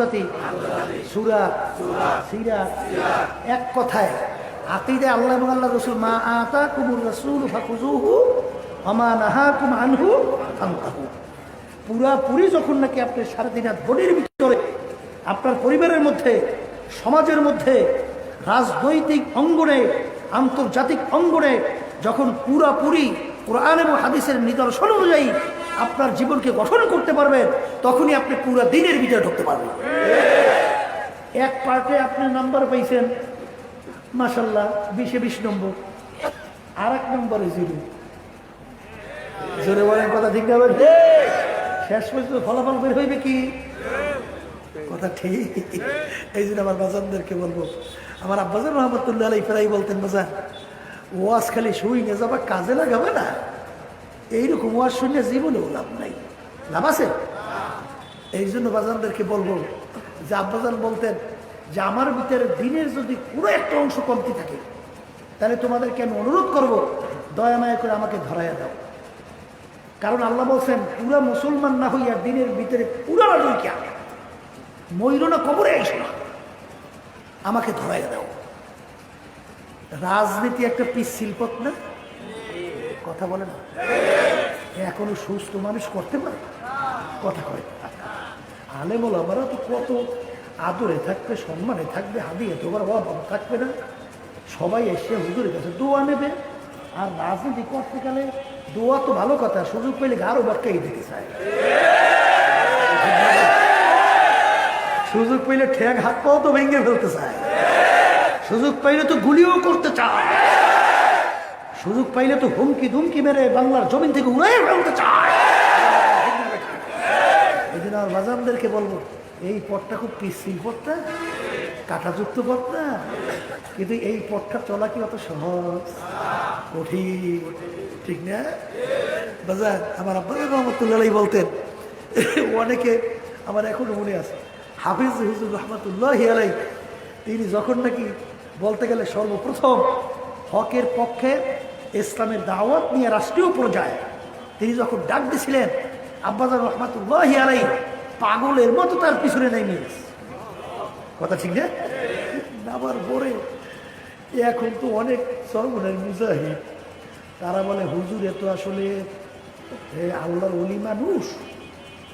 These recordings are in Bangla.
আন্তর্জাতিক সুরা সিরা এক কথায় আকিদে আল্লাহ এবং আল্লাহ রসুল, মা আতা কুমুর রসুল ফাকুজুহু নাহা কুম আনহু পুরাপুরি যখন নাকি আপনি সারাদিন বডির ভিতরে, আপনার পরিবারের মধ্যে, সমাজের মধ্যে, রাজনৈতিক অঙ্গনে, আন্তর্জাতিক অঙ্গনে, যখন পুরাপুরি কোরআন এবং হাদিসের নিদর্শন অনুযায়ী আপনার জীবনকে গঠন করতে পারবেন, তখনই আপনি পুরো দিনের ভিতরে ঢুকতে পারবেন। এক পার্টে আপনি নাম্বার পাইছেন মাসাল্লাহ বিশে বিশ নম্বর। আর এক নম্বরে জিরো। জোরে বলেন, কথা ঠিক না শেষ পর্যন্ত ফলাফল বের হইবে কি? কথা ঠিক। এই জন্য আমার বাজানদেরকে বলব, আমার আব্বাজান রহমতুল্লাহ আলাই ফেরাই বলতেন বাজার ওয়াজ খালি শুই না যাবা, কাজে লাগাবে না। এইরকম ওয়াজ শুনে জীবনেও লাভ নাই। লাভ আছে? এই জন্য বাজানদেরকে বলব, যে আব্বাজান বলতেন যে, আমার ভিতরে দিনের যদি পুরো একটা অংশ কমতি থাকে, তাহলে তোমাদেরকে আমি অনুরোধ করব, দয়া মায়া করে আমাকে ধরাইয়া দাও। কারণ আল্লাহ বলছেন, পুরা মুসলমান না হইয়া দিনের ভিতরে পুরা ঢুকিয়া ময়ূর না কবরে এসো না। আমাকে ধরাইয়া দাও। রাজনীতি একটা পিস শিল্পত না? কথা বলে না। এখনও সুস্থ মানুষ করতে পারে? কথা কয়। আলে বলো আমারও তো কত আদরে থাকবে, সম্মানে থাকবে, হাদিয়ে তোমার অভাব থাকবে না। সবাই এসে হুজুরের কাছে দোয়া নেবে। আর রাজনীতি করতে গেলে দোয়া তো ভালো কথা, সুযোগ পেলে আরও বাক্কাই দিতে চায়। সুযোগ পেলে ঠেক হাত পাও তো ভেঙে ফেলতে চায়। সুযোগ পাইলে তো গুলিও করতে চায়। সুযোগ পাইলে তো হুমকি দুমকি মেরে বাংলার জমিন থেকে উড়াই ফেলতে চায়। আমার বাজানদেরকে বলব, এই পথটা খুব পিসিল পথটা, কাঁটাযুক্ত পথ কিন্তু এই পথটা চলা কি অত সহজ? কঠিন, ঠিক না? বাজার আমার আব্বাস রহমতুল্লাহ বলতেন, অনেকে আমার এখনও মনে আছে, হাফিজ হুজুর রহমতুল্লাহ আলাই তিনি যখন নাকি বলতে গেলে সর্বপ্রথম হকের পক্ষে ইসলামের দাওয়াত নিয়ে রাষ্ট্রীয় পর্যায়ে তিনি যখন ডাক দিছিলেন আব্বাজার রহমাতুল্লাহ আলাই পাগলের মতো তার পিছনে নেমে গেছে। কথা ঠিক না? আবার এখন তো অনেক সর্বনের মুজাহিদ। তারা বলে, হুজুর, এ তো আসলে আল্লাহর অলি মানুষ।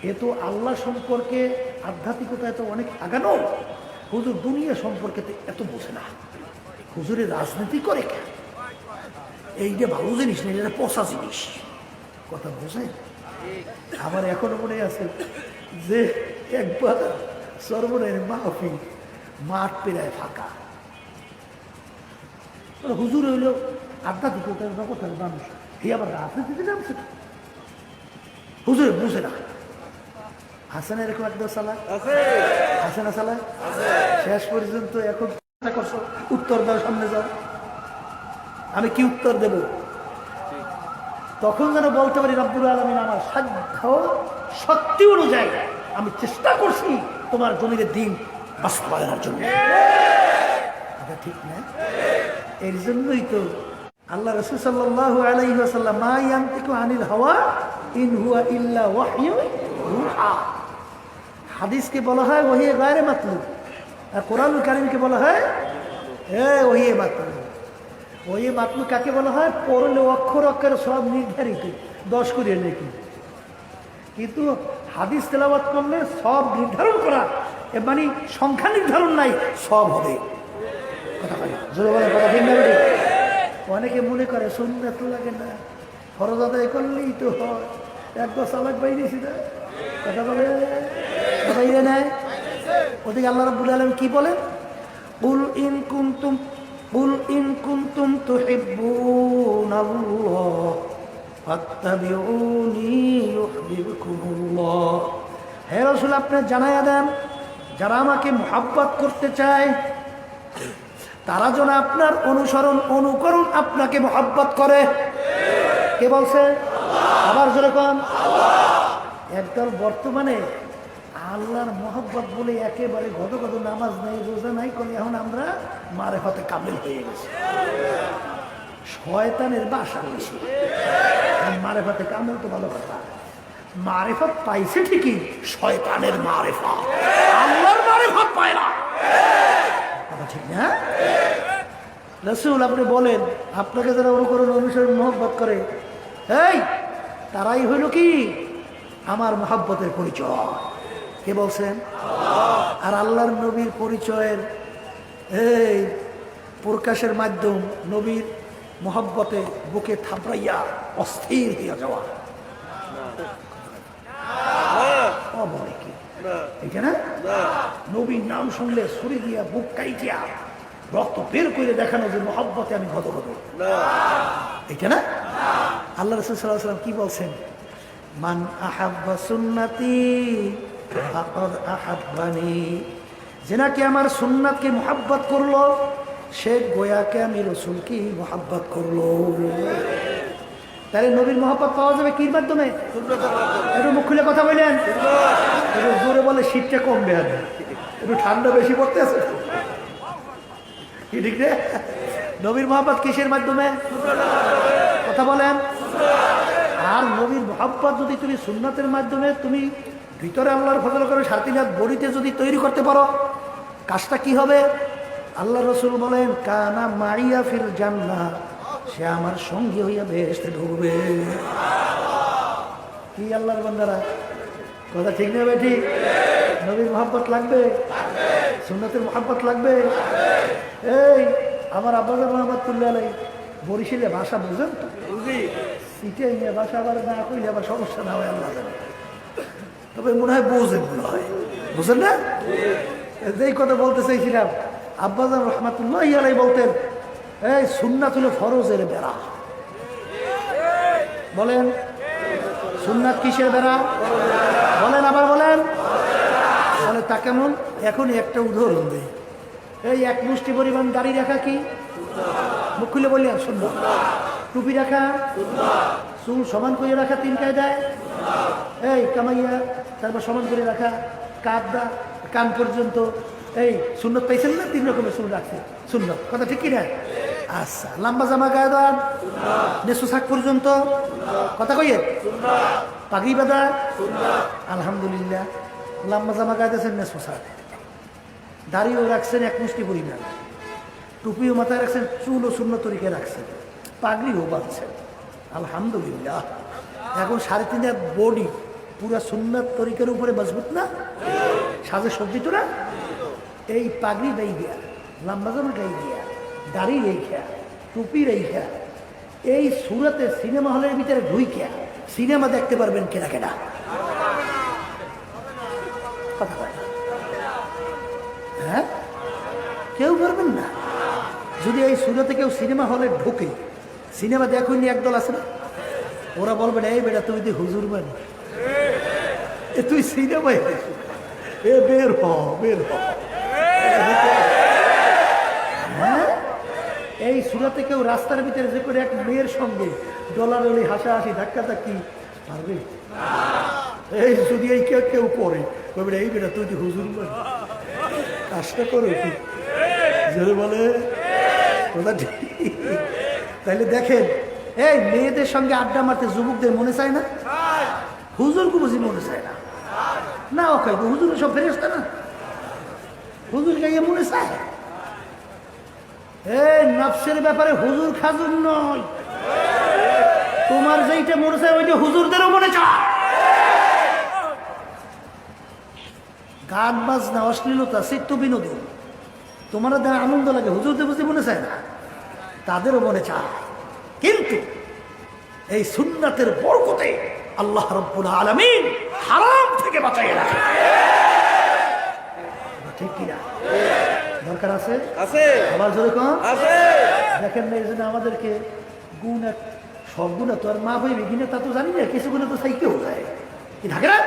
এ তো আল্লাহ সম্পর্কে আধ্যাত্মিকতা এত অনেক আগানো। হুজুর, দুনিয়া সম্পর্কে তো এত বোঝে না। হুজুরের রাজনীতি করে কেন এইটা ভালো জিনিস না এটা পচা জিনিস। কথা বোঝে আমার এখনও মনে আছে যে একবার সর্বনের মাহফিল মাঠ পেরায় ফাঁকা। হুজুর হইল আধ্যাত্মিকতার জগতের মানুষ। এই আবার রাজনীতিতে নামছে হুজুর বুঝে না। হাসান এরকম একটা সালা হাসানা সালা শেষ পর্যন্ত এখন করছ উত্তর দাও সামনে যাও। আমি কি উত্তর দেব? তখন যেন বলতে পারি, রব্বুল আলমিন আমার সাধ্য শক্তি অনুযায়ী আমি চেষ্টা করছি তোমার জমির দিন বাস্তবায়নের জন্য। ঠিক না? এর জন্যই তো আল্লাহ রসুল সাল্লাহ আলাইসাল্লাম মা ইয়ান্তিকু আনিল হাওয়া ইন হুয়া ইল্লা ওয়াহিয়ু রুহা হাদিসকে বলা হয়, ওহিয়ে গায়ে মাতলু আর কোরআনুল কারিমকে বলা হয়, এ ওহিয়ে মাতলু ওহিয়ে মাতলু কাকে বলা হয়? পড়লে অক্ষর অক্ষর সব নির্ধারিত। দশ করিয়ে নাকি? কিন্তু হাদিস তেলাবাদ করলে সব নির্ধারণ করা মানে সংখ্যা নির্ধারণ নাই, সব হবে। অনেকে মনে করে শুনতে তো লাগে না, ফরজ আদায় করলেই তো হয়। একবার সালাক বাইরেছি না? কথা বলে বাইরে নেয় ওদিকে আল্লাহ আলম কি বলেন? কুল ইন কুল ইন কুনতুম তুহিব্বুন আল্লাহ ফাত্তাবিউনি ইউহিব্বুকুমুল্লাহ হে রাসূল, আপনি জানায়া দেন, যারা আমাকে মোহাব্বত করতে চায়, তারা যেন আপনার অনুসরণ, অনুকরণ আপনাকে মোহাব্বত করে। কে বলছে? আবার যেরকম একদল বর্তমানে আল্লাহর মহব্বত বলে একেবারে গত গত নামাজ নাই, রোজা নাই করে এখন আমরা মারে হতে কাবিল হয়ে গেছি। শয়তানের বাসা রয়েছে মারে হতে কামিল তো ভালো কথা। মারেফত পাইছে ঠিকই, শয়তানের মারেফত। আল্লাহর মারেফত পায় না। ঠিক না? রসুল আপনি বলেন, আপনাকে যারা অনুকরণ অনুসরণ মহব্বত করে, এই, তারাই হইল কি? আমার মহাব্বতের পরিচয়। কে বলছেন? আর আল্লাহর নবীর পরিচয়ের এই প্রকাশের মাধ্যম নবীর মহব্বতে বুকে থাপড়াইয়া অস্থির হইয়া যাওয়া। বলে নবীর নাম শুনলে ছুরি দিয়া বুক কাইটিয়া রক্ত বের করে দেখানো যে মহব্বতে আমি ঘত ঘত এইটা না? আল্লাহ রসুল সাল্লাহ সাল্লাম কি বলছেন? মান আহাব্বা সুন্নাতি আহাব্বানি যে নাকি আমার সুন্নাতকে মোহাব্বত করল, সে গোয়াকে আমি রসুলকে মোহাব্বত করল। তাহলে নবীর মোহাব্বত পাওয়া যাবে কির মাধ্যমে? একটু মুখ খুলে কথা বললেন একটু জোরে বলে শীতটা কমবে আর একটু ঠান্ডা বেশি পড়তে আছে। কি ঠিক রে? নবীর মোহাম্মত কিসের মাধ্যমে? কথা বলেন। আর নবীর মোহাম্মত যদি তুমি সুন্নাতের মাধ্যমে তুমি ভিতরে আল্লাহর ফজল করে সাতিনাথ বড়িতে যদি তৈরি করতে পারো কাজটা কি হবে? আল্লাহ রসুল বলেন কানা মাইয়া ফিল জান্না সে আমার সঙ্গী হইয়া বেহেস্তে ঢুকবে। কি আল্লাহর বান্দারা? কথা ঠিক নেবে ঠিক নবীর মোহাম্মত লাগবে? সুন্নতের মোহাম্মত লাগবে? এই আমার আব্বাস মোহাম্মদ তুল্লাহ আলাই বরিশালে ভাষা বুঝেন তো? সিটে নিয়ে ভাষা আবার না কইলে আবার সমস্যা না হয় আল্লাহ। তবে মনে হয় বোঝেন মনে হয়। বুঝলেন না? যেই কথা বলতে চাইছিলাম, আব্বাজান রহমাতুল্লাহ আলাই বলতেন, এই সুন্নাত হলো ফরজের বেড়া। বলেন, সুন্নাত কিসের বেড়া? বলেন, আবার বলেন। বলে, তা কেমন? এখনই একটা উদাহরণ দিই। এই এক মুষ্টি পরিমাণ দাড়ি রাখা কি? মুখ খুলে বললেন সুন্দর টুপি রাখা? চুল সমান করে রাখা তিন কায়দায়? এই কামাইয়া তারপর সমান করে রাখা কাঁদা কান পর্যন্ত। এই সুন্নত পাইছেন না? তিন রকমের সুন রাখছে সুন্নত। কথা ঠিক কি না আচ্ছা লম্বা জামা গায়ে দেন নেশু শাক পর্যন্ত। কথা কইয়ে পাগড়ি বাঁধা। আলহামদুলিল্লাহ। লম্বা জামা গায়ে দিয়েছেন নেশু শাক। দাড়িও রাখছেন এক মুষ্টি পরিমাণ। টুপিও মাথায় রাখছেন চুলও শূন্য তরিকে রাখছেন। পাগড়িও বাঁধছেন। আলহামদুলিল্লাহ। এখন সাড়ে তিন বডি। পুরা সুন্নাত তরিকের উপরে মজবুত না? সাজে সজ্জিত না? এই পাগড়ি দেই গিয়া লম্বা জামা গাই গিয়া দাড়ি রেখা টুপি রেখা এই সুরাতে সিনেমা হলের ভিতরে ঢুই ঢুইকা সিনেমা দেখতে পারবেন কেনা কেনা। হ্যাঁ? কেউ পারবেন না? যদি এই সুরাতে কেউ সিনেমা হলে ঢোকে, সিনেমা দেখুন একদল আছে না? ওরা বলবে, এই বেটা তুমি দি হুজুর মানে এ তুই সিনেমায় এ বের হ বের হ। হ্যাঁ? এই সুরাতে কেউ রাস্তার ভিতরে যে করে এক মেয়ের সঙ্গে ডলারলি হাসাহাসি ধাক্কা ধাক্কি পারবে? এই যদি এই কেউ কেউ করে, বলবে, এই বেটা, তুই হুজুর কাজটা করো জোরে বলে। তাইলে দেখেন, এই মেয়েদের সঙ্গে আড্ডা মারতে যুবকদের মনে চায় না? হুজুর বুঝি মনে চায় না। না, ওকে হুজুর সব ফেরেস্তা না? হুজুর গাইয়ে মনে চায় এই নফসের ব্যাপারে হুজুর খাজুর নয়। তোমার যেইটা মনে চায় ওইটা হুজুরদেরও মনে চায়। গান, বাজনা, অশ্লীলতা, চিত্ত বিনোদন, তোমার দ্বারা আনন্দ লাগে, হুজুরদের বুঝতে মনে চায় না? তাদেরও মনে চায়। কিন্তু এই সুন্নাতের বরকতে আল্লাহ রব্বুল আলমিন হারাম থেকে বাঁচাই রাখে। ঠিক কিনা? দরকার আছে? আছে। আবার যদি কম? আছে। দেখেন না এই জন্য আমাদেরকে গুণ এক সব গুণা তো আর মা হইবে কিনা তা তো জানি না কিছু গুণে তো সাইকেও যায় কি থাকে না?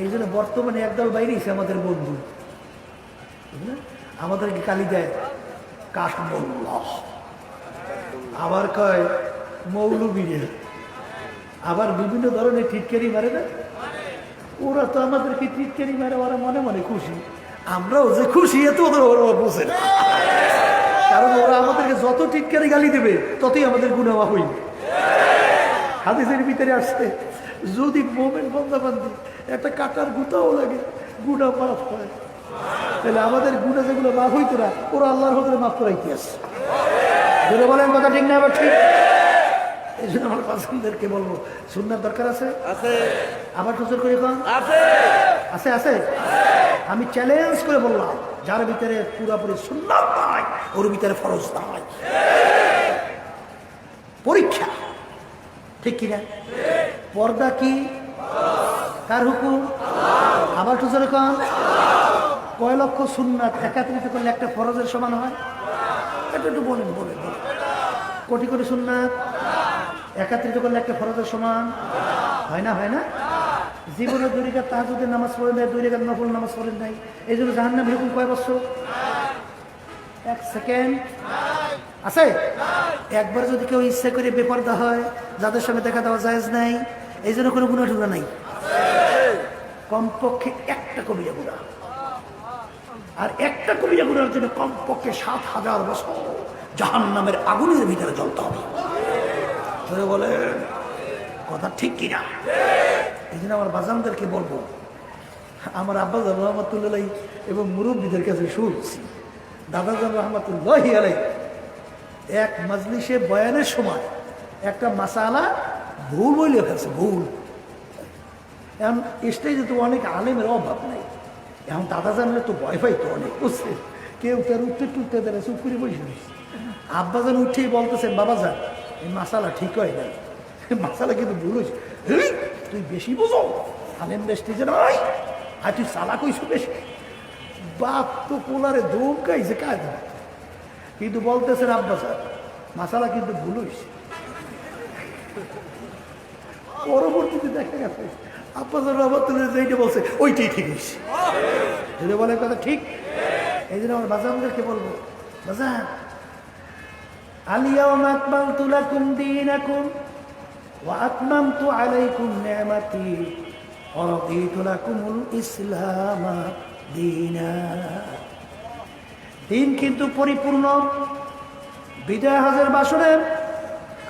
এই জন্য বর্তমানে একদল বাইরেছে আমাদের বন্ধু। বুঝলেন? আমাদেরকে কালি দেয় কাঠমোল্লাহ আবার কয় মৌলবীরে আবার বিভিন্ন ধরনের টিটকারি মারে না? ওরা তো আমাদেরকে টিটকারি মেরে ওরা মনে মনে খুশি। আমরাও যে খুশি এত ওদের ওরা বোঝে না। কারণ ওরা আমাদেরকে যত টিটকারি গালি দেবে, ততই আমাদের গুণাওয়া হইবে। হাদিসের ভিতরে আসছে, যদি মোমেন বন্দাবান্দি একটা কাটার গুতাও লাগে গুণা মাফ হয় তাহলে আমাদের গুণা যেগুলো মাফ হইতো না, ওরা আল্লাহর হতে মাফ করাইতে জোরে বলেন কথা ঠিক না আবার ঠিক? এই জন্য আমার বলব সুন্দর দরকার আছে? আছে। আবার করে কন। আছে। আছে আছে? আমি চ্যালেঞ্জ করে বললাম যার ভিতরে পুরাপুরি সুন্দর নাই ওর ভিতরে ফরজ নাই। পরীক্ষা ঠিক কিনা পর্দা কি? কার হুকুম? আবার তো যেরকম কয় লক্ষ সুন্নাত একাত্রিত করলে একটা ফরজের সমান হয়? এটা একটু বলেন বলেন বলেন। কোটি কোটি সুন্নাত একাত্রিত করলে একটা ফরজের সমান? হয় না হয় না? জীবনে দুই রেখা তাহাজুদের নামাজ পড়েন নাই, দুই রেখা নফল নামাজ পড়েন নাই। এই জন্য জাহান্নাম এরকম কয় বছর? এক সেকেন্ড। আছে? একবার যদি কেউ ইচ্ছা করে বেপর্দা হয়, যাদের সঙ্গে দেখা দেওয়া জায়েজ নাই, এই জন্য কোনো গুণা টুনা নাই। কমপক্ষে একটা কবিরা গুণা আর একটা কবিরা গুণার জন্য কমপক্ষে সাত হাজার বছর জাহান নামের আগুনের ভিতরে জ্বলতে হবে। ধরে বলে, কথা ঠিক কিনা? এই জন্য আমার বাজানদেরকে বলব, আমার আব্বাজান রহমতুল্লাহ এবং মুরব্বীদের কাছে শুনছি দাদাজান রহমতুল্লাহ আলাই এক মজলিসে বয়ানের সময় একটা মাসালা ভুল বলে ফেলছে, ভুল। এখন স্টেজে তো অনেক আলেমের অভাব নাই। এখন দাদা জানলে তো ভয় পাই তো অনেক, বুঝছে? কেউ তার উঠতে টুটতে দেয় চুপ করে বসে আব্বাজান উঠেই বলতেছেন, বাবা যান এই মাসালা ঠিক হয় না মাসালা কিন্তু ভুল তুই বেশি বুঝো আলেম স্টেজে নয়, আর তুই সালা কইছো বেশি। বাপ তো পোলারে দৌড়াইছে কাজ কিন্তু বলতেছেন আব্বা স্যার মাসালা কিন্তু ভুল পরবর্তীতে দেখা গেছে আব্বা স্যার বাবা তুলে যেইটা বলছে, ওইটাই ঠিক যদি বলে কথা ঠিক? এই জন্য আমার বাজানদেরকে বলব, বাজান আলিয়াও আকবাল তুলাকুম দিন আকুম ও আকমাম তু আলাইকুম নেমাতি অরদি তুলাকুমুল ইসলামা দিনা দিন কিন্তু পরিপূর্ণ। বিদায় হাজের বাসনে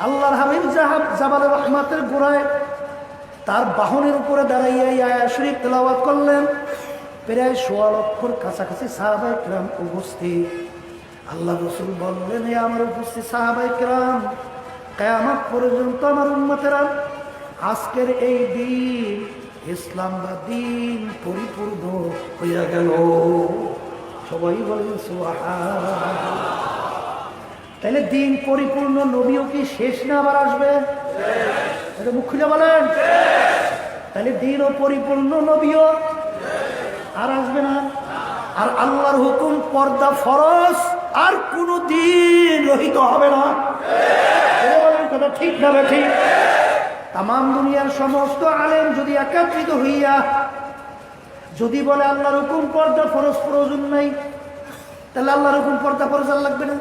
আল্লাহর হাবিব জাহাব জাবাল রহমাতের গোড়ায় তার বাহনের উপরে দাঁড়াইয়া ইয়া শরীফ তেলাওয়াত করলেন। প্রায় সোয়া লক্ষর কাছাকাছি সাহাবাহাম উপস্থিত। আল্লাহ রসুল বললেন আমার উপস্থিত সাহাবাই ক্রাম, কেয়ামত পর্যন্ত আমার উন্মতেরা আজকের এই দিন ইসলাম বা দিন পরিপূর্ণ হইয়া গেল। সবাই বলেন তাহলে দিন পরিপূর্ণ, নবীও কি শেষ না আবার আসবে? এটা মুখ খুলে বলেন। তাহলে দিনও পরিপূর্ণ, নবীও আর আসবে না। আর আল্লাহর হুকুম, পর্দা ফরজ, আর কোনো দিন রহিত হবে না। কথা ঠিক না ঠিক? তাম দুনিয়ার সমস্ত আলেম যদি একাত্রিত হইয়া, যদি বলে আল্লাহর হুকুম, পর্দা ফরজ প্রয়োজন নাই, তাহলে আল্লাহর হুকুম, পর্দা ফরজ আর লাগবে না।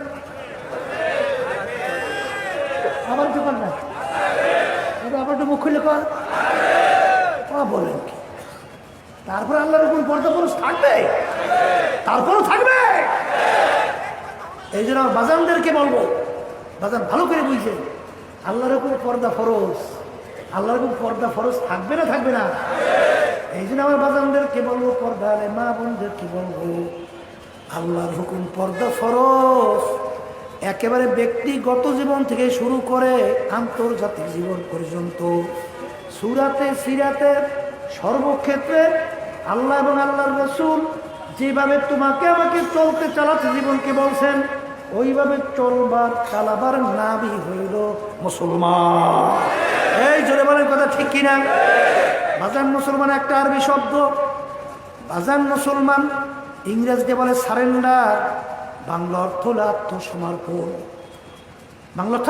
আবার কি না আবার একটু মুখ খুলে কর। বলেন কি? তারপর আল্লাহর হুকুম, পর্দা ফরজ থাকবে? তারপরও থাকবে? এই জন্য আমার বাজানদেরকে বলব, বাজান ভালো করে বুঝছেন আল্লাহর হুকুম পর্দা ফরজ, আল্লাহর হুকুম পর্দা ফরজ থাকবে না থাকবে না? এই জন্য আমার বাজানদেরকে বলব, পর্দা আলে মা বোনদেরকে বলব, আল্লাহর হুকুম পর্দা ফরজ, একেবারে ব্যক্তিগত জীবন থেকে শুরু করে আন্তর্জাতিক জীবন পর্যন্ত, সুরাতে, সিরাতে, সর্বক্ষেত্রে আল্লাহ এবং আল্লাহর রসুল যেভাবে তোমাকে আমাকে চলতে চালাতে জীবনকে বলছেন, ওইভাবে চলবার, চালাবার নামই হইল মুসলমান। এই জোরে বলেন কথা ঠিক কিনা? বাজান মুসলমান একটা আরবি শব্দ। বাজান মুসলমান ইংরেজিতে বলে সারেন্ডার, বাংলা অর্থ হলো আত্মসমর্পণ। বাংলা অর্থ